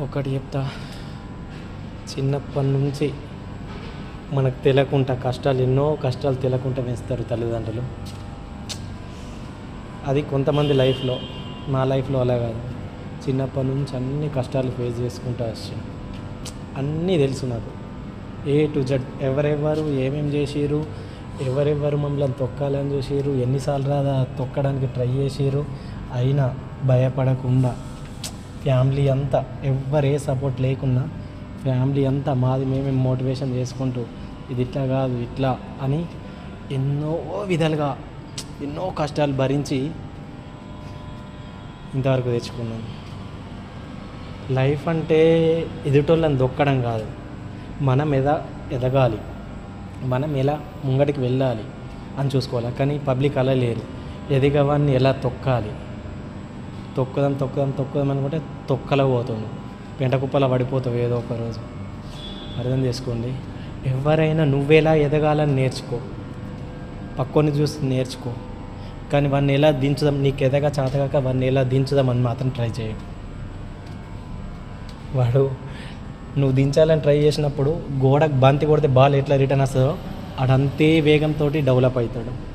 ఒకటి చెప్తా. చిన్నప్పటి నుంచి మనకు తెలియకుండా కష్టాలు ఎన్నో కష్టాలు తెలియకుండా పెంచుతారు తల్లిదండ్రులు. అది కొంతమంది లైఫ్లో నా లైఫ్లో అలా కాదు. చిన్నప్పటి నుంచి అన్ని కష్టాలు ఫేస్ చేసుకుంటూ వచ్చాను. అన్నీ తెలుసు నాకు. ఏ టు జడ్ ఎవరెవరు ఏమేం చేసిర్రు ఎవరెవరు మమ్మల్ని తొక్కాలని చూసిర్రు ఎన్నిసార్లు రాదా తొక్కడానికి ట్రై చేసిరు అయినా భయపడకుండా ఫ్యామిలీ అంతా ఎవ్వరే సపోర్ట్ లేకున్నా ఫ్యామిలీ అంతా మాది మేమే మోటివేషన్ చేసుకుంటూ ఇది ఇట్లా కాదు ఇట్లా అని ఎన్నో విధాలుగా ఎన్నో కష్టాలు భరించి ఇంతవరకు తెచ్చుకున్నాను లైఫ్ అంటే ఎదుటోళ్ళని దొక్కడం కాదు. మనం ఎద ఎదగాలి. మనం ఎలా ముంగటికి వెళ్ళాలి అని చూసుకోవాలి. కానీ పబ్లిక్ అలా లేరు. ఎదిగవాన్ని ఎలా తొక్కాలి? తొక్కుదాం తొక్కుదాం తొక్కుదాం అనుకుంటే తొక్కలో పోతుంది. పెంటకుప్పలో పడిపోతావు ఏదో ఒక రోజు. అర్థం చేసుకోండి. ఎవరైనా నువ్వెలా ఎదగాలని నేర్చుకో. పక్కోని చూసి నేర్చుకో. కానీ వాడిని ఎలా దించుదాం నీకు ఎదగా చాతగాక వాడిని ఎలా దించుదాం అని మాత్రం ట్రై చేయ. వాడు నువ్వు దించాలని ట్రై చేసినప్పుడు గోడకు బంతి కొడితే బాల్ ఎట్లా రిటర్న్ వస్తుందో అడంతే వేగంతో డెవలప్ అవుతాడు.